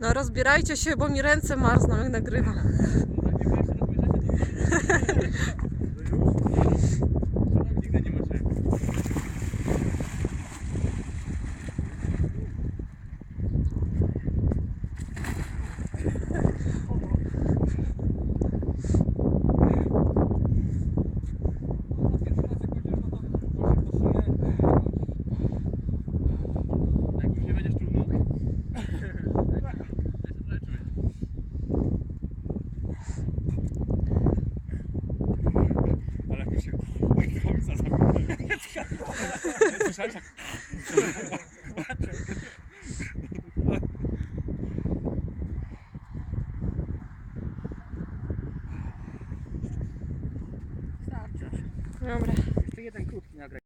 No rozbierajcie się, bo mi ręce marzną jak nagrywam. Jak Dobra. Jeszcze jeden krótki nagraj.